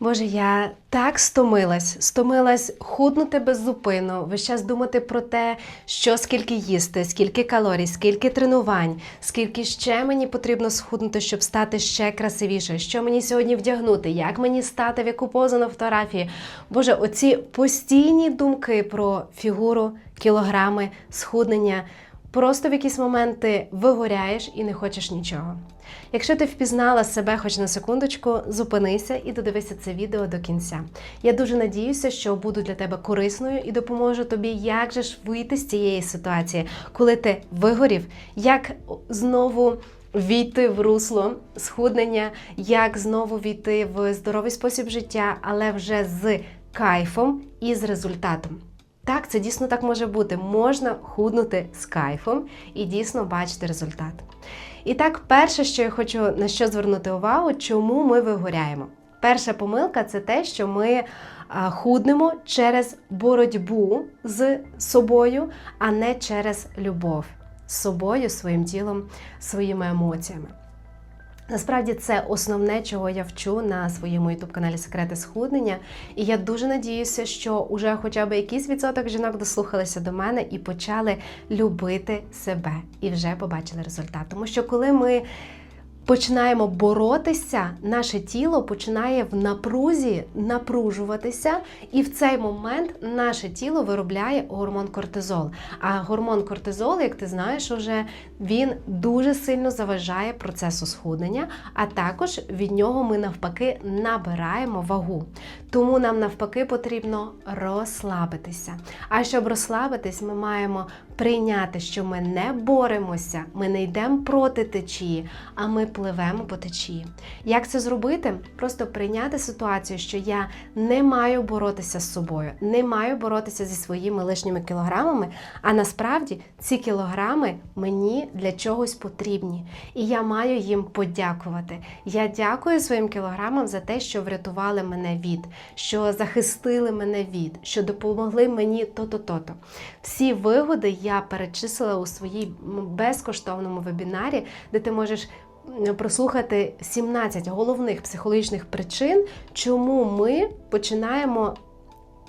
Боже, я так стомилась, стомилась худнути без зупину, весь час думати про те, що скільки їсти, скільки калорій, скільки тренувань, скільки ще мені потрібно схуднути, щоб стати ще красивіше, що мені сьогодні вдягнути, як мені стати, в яку позу на фотографії. Боже, оці постійні думки про фігуру, кілограми, схуднення. Просто в якісь моменти вигоряєш і не хочеш нічого. Якщо ти впізнала себе хоч на секундочку, зупинися і додивися це відео до кінця. Я дуже надіюся, що буду для тебе корисною і допоможу тобі, як же ж вийти з цієї ситуації, коли ти вигорів, як знову війти в русло схуднення, як знову війти в здоровий спосіб життя, але вже з кайфом і з результатом. Так, це дійсно так може бути. Можна худнути з кайфом і дійсно бачити результат. І так, перше, що я хочу на що звернути увагу, чому ми вигоряємо. Перша помилка це те, що ми худнемо через боротьбу з собою, а не через любов з собою, своїм тілом, своїми емоціями. Насправді це основне, чого я вчу на своєму ютуб-каналі Секрети схуднення. І я дуже надіюся, що уже хоча б якийсь відсоток жінок дослухалися до мене і почали любити себе, і вже побачили результат. Тому що коли ми починаємо боротися, наше тіло починає в напрузі напружуватися, і в цей момент наше тіло виробляє гормон кортизол. А гормон кортизол, як ти знаєш, уже він дуже сильно заважає процесу схуднення, а також від нього ми навпаки набираємо вагу. Тому нам навпаки потрібно розслабитися. А щоб розслабитись, ми маємо прийняти, що ми не боремося, ми не йдемо проти течії, а ми пливемо по течії. Як це зробити? Просто прийняти ситуацію, що я не маю боротися з собою, не маю боротися зі своїми лишніми кілограмами, а насправді ці кілограми мені для чогось потрібні. І я маю їм подякувати. Я дякую своїм кілограмам за те, що врятували мене від, що захистили мене від, що допомогли мені то-то, то-то. Всі вигоди я перечислила у своїй безкоштовному вебінарі, де ти можеш прослухати 17 головних психологічних причин, чому ми починаємо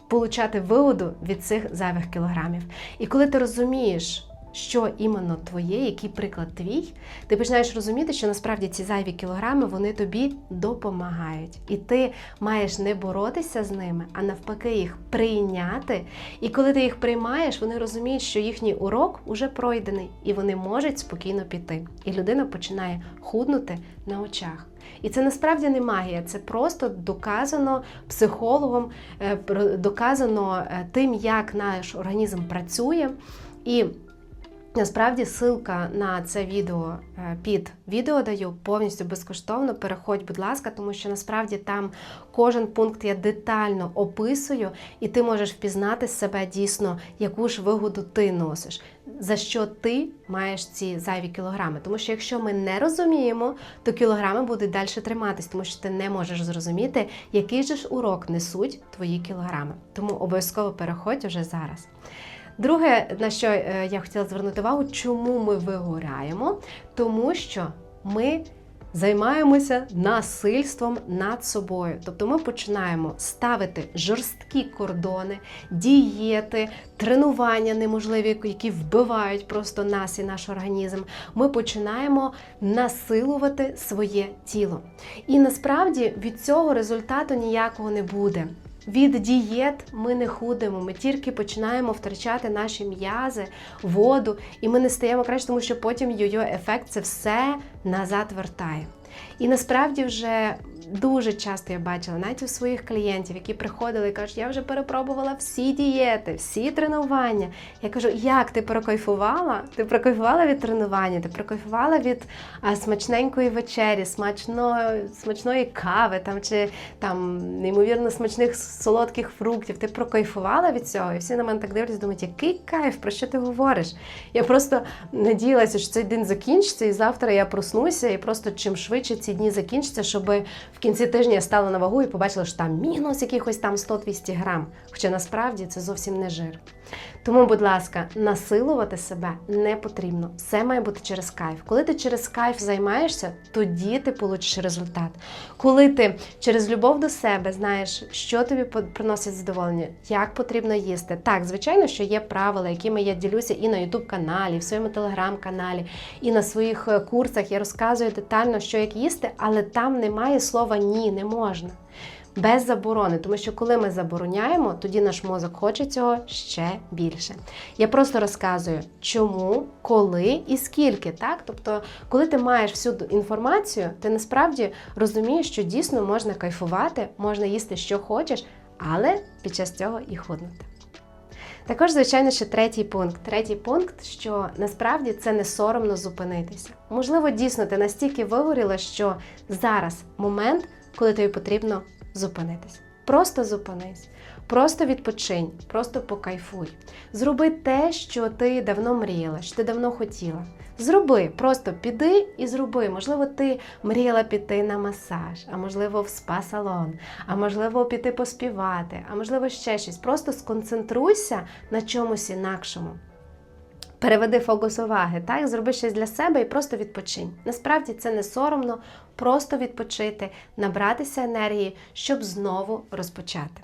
получати вигоду від цих зайвих кілограмів. І коли ти розумієш, що іменно твоє, який приклад твій, ти починаєш розуміти, що насправді ці зайві кілограми вони тобі допомагають. І ти маєш не боротися з ними, а навпаки, їх прийняти. І коли ти їх приймаєш, вони розуміють, що їхній урок уже пройдений, і вони можуть спокійно піти. І людина починає худнути на очах. І це насправді не магія, це просто доказано психологом, е, доказано е, тим, як наш організм працює. І Насправді ссылка на це відео е, під відео даю повністю безкоштовно. Переходь, будь ласка, тому що насправді там кожен пункт я детально описую, і ти можеш впізнати себе дійсно, яку ж вигоду ти носиш, за що ти маєш ці зайві кілограми. Тому що якщо ми не розуміємо, то кілограми будуть далі триматись, тому що ти не можеш зрозуміти, який же ж урок несуть твої кілограми. Тому обов'язково переходь уже зараз. Друге, на що е, я хотіла звернути увагу, чому ми вигораємо? Тому що ми займаємося насильством над собою. Тобто ми починаємо ставити жорсткі кордони, дієти, тренування неможливі, які вбивають просто нас і наш організм. Ми починаємо насилувати своє тіло. І насправді від цього результату ніякого не буде. Від дієт ми не худимо, ми тільки починаємо втрачати наші м'язи, воду, і ми не стаємо краще, тому що потім йо-йо ефект це все назад вертає. І насправді вже дуже часто я бачила навіть у своїх клієнтів, які приходили і кажуть, я вже перепробувала всі дієти, всі тренування. Я кажу, як ти прокайфувала? Ти прокайфувала від тренування, ти прокайфувала від а, смачненької вечері, смачної, смачної кави там, чи там неймовірно смачних солодких фруктів. Ти прокайфувала від цього? І всі на мене так дивляться, думають, який кайф, про що ти говориш? Я просто надіялася, що цей день закінчиться, і завтра я проснуся, і просто чим швидше ці ці дні закінчаться, щоб в кінці тижня я стала на вагу і побачила, що там мінус якихось там 100-200 грам. Хоча насправді це зовсім не жир. Тому, будь ласка, насилувати себе не потрібно. Все має бути через кайф. Коли ти через кайф займаєшся, тоді ти получиш результат. Коли ти через любов до себе знаєш, що тобі приносить задоволення, як потрібно їсти. Так, звичайно, що є правила, якими я ділюся і на youtube каналі, і в своєму телеграм-каналі, і на своїх е, курсах я розказую детально, що як їсти, але там немає слова ні, не можна. Без заборони, тому що коли ми забороняємо, тоді наш мозок хоче цього ще більше. Я просто розказую, чому, коли і скільки. Так? Тобто, коли ти маєш всю інформацію, ти насправді розумієш, що дійсно можна кайфувати, можна їсти, що хочеш, але під час цього і худнути. Також, звичайно, ще третій пункт. Третій пункт, що насправді це не соромно зупинитися. Можливо, дійсно ти настільки вигоріла, що зараз момент, коли тобі потрібно зупинитися. Просто зупинись, просто відпочинь, просто покайфуй. Зроби те, що ти давно мріяла, що ти давно хотіла. Зроби, просто піди і зроби. Можливо, ти мріяла піти на масаж, а можливо, в спа-салон, а можливо, піти поспівати, а можливо, ще щось. Просто сконцентруйся на чомусь інакшому. Переведи фокус уваги, так? Зроби щось для себе і просто відпочинь. Насправді це не соромно, просто відпочити, набратися енергії, щоб знову розпочати.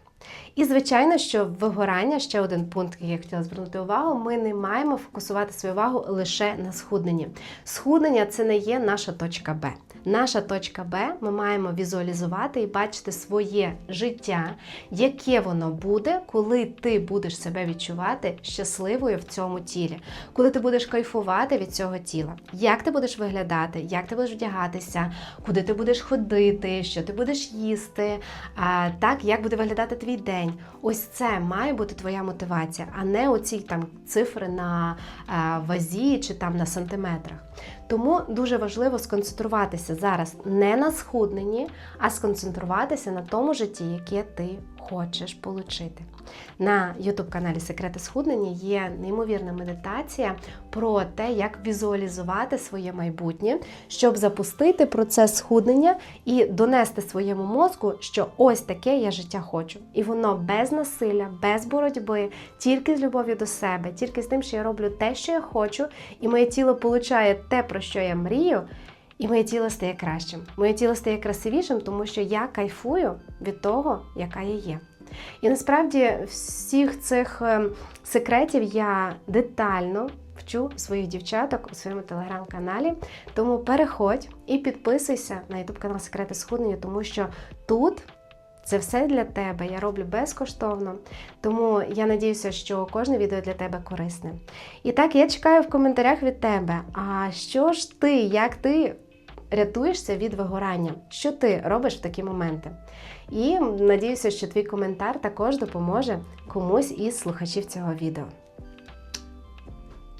І, звичайно, що вигорання ще один пункт, який я хотіла звернути увагу. Ми не маємо фокусувати свою увагу лише на схудненні. Схуднення це не є наша точка Б. Наша точка Б ми маємо візуалізувати і бачити своє життя, яке воно буде, коли ти будеш себе відчувати щасливою в цьому тілі, коли ти будеш кайфувати від цього тіла, як ти будеш виглядати, як ти будеш вдягатися, куди ти будеш ходити, що ти будеш їсти, так як буде виглядати твій день. Ось це має бути твоя мотивація, а не оці там цифри на а, вазі чи там на сантиметрах. Тому дуже важливо сконцентруватися зараз не на схудненні, а сконцентруватися на тому житті, яке ти хочеш отримати. На youtube каналі Секрети схуднення є неймовірна медитація про те, як візуалізувати своє майбутнє, щоб запустити процес схуднення і донести своєму мозку, що ось таке я життя хочу. І воно без насилля, без боротьби, тільки з любов'ю до себе, тільки з тим, що я роблю те, що я хочу, і моє тіло получає те, про що я мрію. І моє тіло стає кращим. Моє тіло стає красивішим, тому що я кайфую від того, яка я є. І насправді всіх цих ем, секретів я детально вчу своїх дівчаток у своєму телеграм-каналі. Тому переходь і підписуйся на YouTube канал Секрети Схуднення, тому що тут. Це все для тебе, я роблю безкоштовно, тому я надіюся, що кожне відео для тебе корисне. І так, я чекаю в коментарях від тебе. А що ж ти, як ти рятуєшся від вигорання? Що ти робиш в такі моменти? І надіюся, що твій коментар також допоможе комусь із слухачів цього відео.